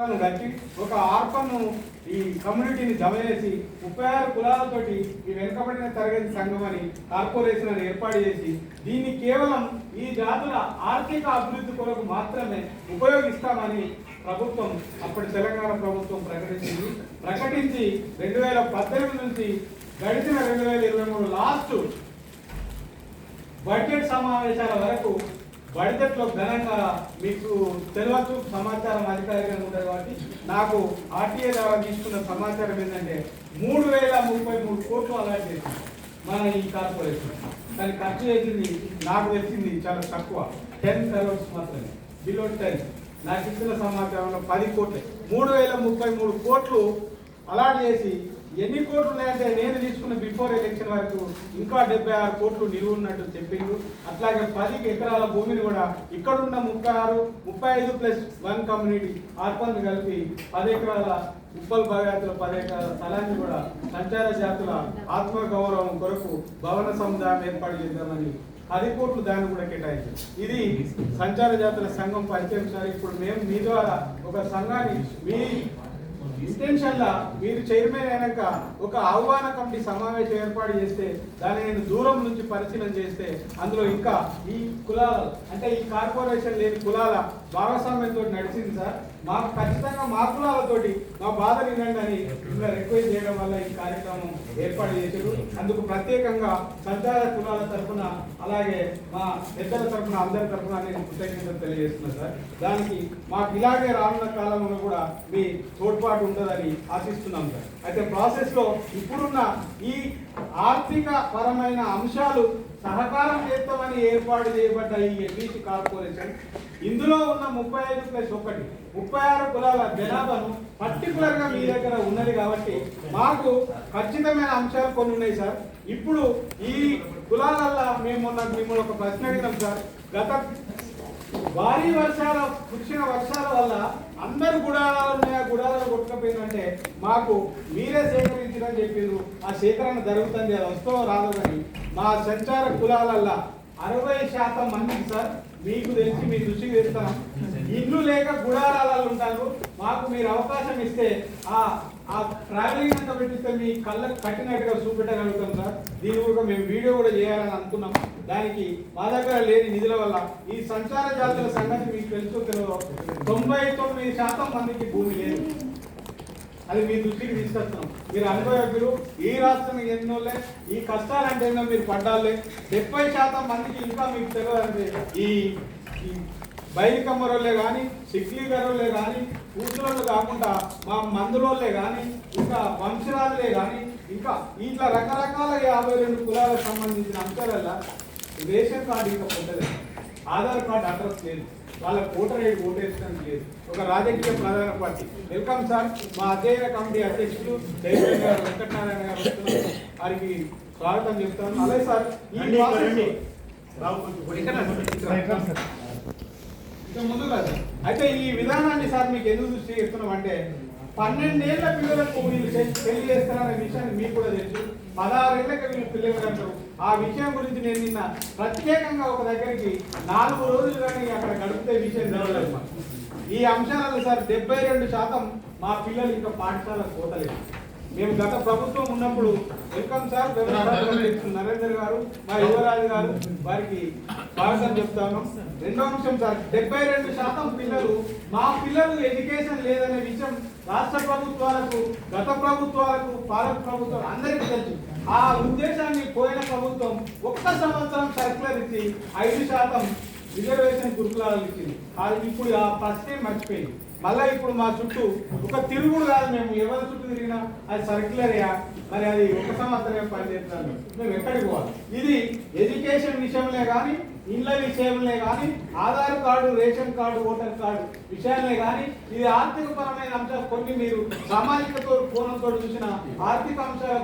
కట్టి ఒక ఆర్ఫన్ ఈ కమ్యూనిటీని జమ చేసి ముప్పై ఆరు కులాలతోటి ఈ వెనుకబడిన తరగతి సంఘం అని కార్పొరేషన్ అని ఏర్పాటు చేసి దీన్ని కేవలం ఈ జాతుల ఆర్థిక అభివృద్ధి కొరకు మాత్రమే ఉపయోగిస్తామని ప్రభుత్వం అప్పటి తెలంగాణ ప్రభుత్వం ప్రకటించింది. ప్రకటించి రెండు వేల పద్దెనిమిది నుంచి గడిచిన రెండు వేల ఇరవై మూడు లాస్ట్ బడ్జెట్ సమావేశాల వరకు బడితట్లో ఘనంగా మీకు తెలియచ్చు సమాచారం అధికారిగా ఉంటుంది కాబట్టి నాకు ఆర్టీఏ ద్వారా తీసుకున్న సమాచారం ఏంటంటే మూడు వేల ముప్పై మూడు కోట్లు అలా చేసింది మన ఈ కార్పొరేషన్. కానీ ఖర్చు చేసింది నాకు వచ్చింది చాలా తక్కువ. టెన్ కరోడ్స్ మాత్రమే. బిలో టెన్ నాకు ఇచ్చిన సమాచారంలో పది కోట్లు. మూడు వేల ముప్పై మూడు కోట్లు అలాట్ చేసి ఎన్ని కోట్లు ఉన్నాయంటే నేను తీసుకున్న బిఫోర్ ఎలక్షన్ వరకు ఇంకా డెబ్బై ఆరు కోట్లు నిలువ ఉన్నట్టు చెప్పిండు. అట్లాగే పది ఎకరాల భూమిని కూడా ఇక్కడున్న ముప్పై ఆరు ముప్పై ఐదు ప్లస్ వన్ కమ్యూనిటీ ఆర్పన్ కలిపి పది ఎకరాల ఉప్పల్ భగవతుల పది ఎకరాల స్థలాన్ని కూడా సంచార జాతుల ఆత్మగౌరవం కొరకు భవన సముదాయం ఏర్పాటు చేద్దామని పది కోట్లు దాన్ని కూడా కేటాయించారు. ఇది సంచార జాతుల సంఘం పరిచయం సార్. ఇప్పుడు మేము మీ ద్వారా ఒక సంఘాన్ని మీ ఇంటెన్షన్ మీరు చైర్మన్ అయినాక ఒక ఆహ్వాన కమిటీ సమావేశం ఏర్పాటు చేస్తే దాన్ని నేను దూరం నుంచి పరిశీలన చేస్తే అందులో ఇంకా ఈ కులాల అంటే ఈ కార్పొరేషన్ లేని కులాల భాగస్వామ్యంతో నడిచింది సార్. మాకు ఖచ్చితంగా మా కులాలతోటి మా బాధ వినండి అని ఇలా రిక్వెస్ట్ చేయడం వల్ల ఈ కార్యక్రమం ఏర్పాటు చేశారు. అందుకు ప్రత్యేకంగా సంచార కులాల తరఫున అలాగే మా పెద్దల తరఫున అందరి తరఫున నేను కృతజ్ఞతలు తెలియజేస్తున్నాను సార్. దానికి మాకు ఇలాగే రానున్న కాలంలో కూడా మీ తోడ్పాటు ఉంటుందని ఆశిస్తున్నాం సార్. అయితే ప్రాసెస్లో ఇప్పుడున్న ఈ ఆర్థిక పరమైన అంశాలు సహకారం చేస్తామని ఏర్పాటు చేయబడ్డ ఈ ఎల్ఈసి కార్పొరేషన్ ఇందులో ఉన్న ముప్పై ఐదు ప్లస్ ఒకటి ముప్పై ఆరు కులాల జనాభాను పర్టికులర్గా మీ దగ్గర ఉన్నది కాబట్టి మాకు ఖచ్చితమైన అంశాలు కొన్ని ఉన్నాయి సార్. ఇప్పుడు ఈ కులాలల్లో మేము మిమ్మల్ని ఒక ప్రశ్న అడిగినాం సార్. గత భారీ వర్షాల కురిసిన వర్షాల వల్ల అందరు గుడారాలు ఉన్నాయా. గుడారాలు కొట్టుకపోయిందంటే మాకు మీరే సేకరించడం చెప్పిండ్రు ఆ సేకరణ జరుగుతుంది అది వస్తో రాదని మా సంచార కులాలల్లా అరవై శాతం మందికి సార్ మీకు తెలిసి మీ దృష్టికి తెస్తాం. ఇల్లు లేక గుడారాలలో ఉంటారు మాకు మీరు అవకాశం ఇస్తే ఆ ఆ ట్రావెలింగ్ అంతా పెట్టిస్తే మీ కళ్ళకు కట్టినట్టుగా చూపెట్టగలుగుతాం సార్. దీని కూడా మేము వీడియో కూడా చేయాలని అనుకున్నాం. దానికి మా దగ్గర లేని నిధుల వల్ల ఈ సంచార జాతుల సంగతి మీకు తెలుసు తెలియదు తొంభై తొమ్మిది శాతం మందికి భూమి లేదు. అది మీ దృష్టికి తీసుకొస్తున్నాం. మీరు అనుభవజ్ఞులు ఈ రాష్ట్రం ఎన్నోలే ఈ కష్టాలంటే ఎన్నో మీరు పడ్డాలే డెబ్బై శాతం మందికి ఇంకా మీకు తెలియదంటే ఈ బయలుకమ్మరోళ్ళే కానీ సిక్లీ గారోళ్ళే కానీ కూతురోళ్ళు కాకుండా మా మందులోళ్ళే కానీ ఇంకా వంశరాజులే కానీ ఇంకా ఇట్లా రకరకాల యాభై రెండు కులాలకు సంబంధించిన అంశాలల్లో రేషన్ కార్డు ఇంకా పొందలేదు. ఆధార్ కార్డు అడ్రస్ లేదు. వాళ్ళ ఓటర్ ఐడి ఓటేసడానికి లేదు. ఒక రాజకీయ ప్రధాన పార్టీ. Welcome sir. మా అధ్యయన కమిటీ అధ్యక్షులు చైర్మన్ గారు వెంకటనారాయణ గారు. వారికి స్వాగతం చెప్తాను. అలాగే సార్ ఈ రండి, ఇంకా ముందు కాదు అయితే ఈ విధానాన్ని సార్ మీకు ఎందుకు దృష్టి చేస్తున్నాం అంటే పన్నెండేళ్ళ పిల్లలకు వీళ్ళు పెళ్ళి చేస్తారనే విషయాన్ని మీకు కూడా తెలుసు. పదహారేళ్ళకి వీళ్ళు పిల్లలు అంటారు. ఆ విషయం గురించి నేను నిన్న ప్రత్యేకంగా ఒక దగ్గరికి నాలుగు రోజులు కానీ అక్కడ గడిపితే విషయం జరగలేదు ఈ అంశాలలో సార్ డెబ్బై రెండు శాతం మా పిల్లలు ఇంకా పాఠశాలకు పోతలేదు. మేము గత ప్రభుత్వం ఉన్నప్పుడు వెల్కమ్ సార్ నరేందర్ గారు మా యువరాజు గారు వారికి స్వాగతం చెప్తాను. రెండో అంశం సార్ డెబ్బై రెండు శాతం పిల్లలు మా పిల్లలు ఎడ్యుకేషన్ లేదనే విషయం రాష్ట్ర ప్రభుత్వాలకు గత ప్రభుత్వాలకు పాలక ప్రభుత్వం అందరికీ తెలుసు. ఆ ఉద్దేశాన్ని పోయిన ప్రభుత్వం ఒక్క సంవత్సరం సర్కులర్ ఇచ్చి ఐదు శాతం రిజర్వేషన్ గురుకులాలు ఇచ్చింది. అది ఇప్పుడు ఆ ఫస్ట్ మర్చిపోయింది. మళ్ళా ఇప్పుడు మా చుట్టూ ఒక తిరుగుడు కాదు మేము ఎవరి అది సర్క్యులరియా మరి అది ఒక సంవత్సరమే పనిచేస్తాను మేము ఎక్కడికి పోవాలి? ఇది ఎడ్యుకేషన్ విషయంలో కానీ ఇళ్ళ విషయంలో కానీ Aadhaar card ration card voter card విషయాలే కానీ ఇది ఆర్థిక పరమైన అంశాలు కొన్ని మీరు సామాజిక కోణంతో చూసిన ఆర్థిక అంశాల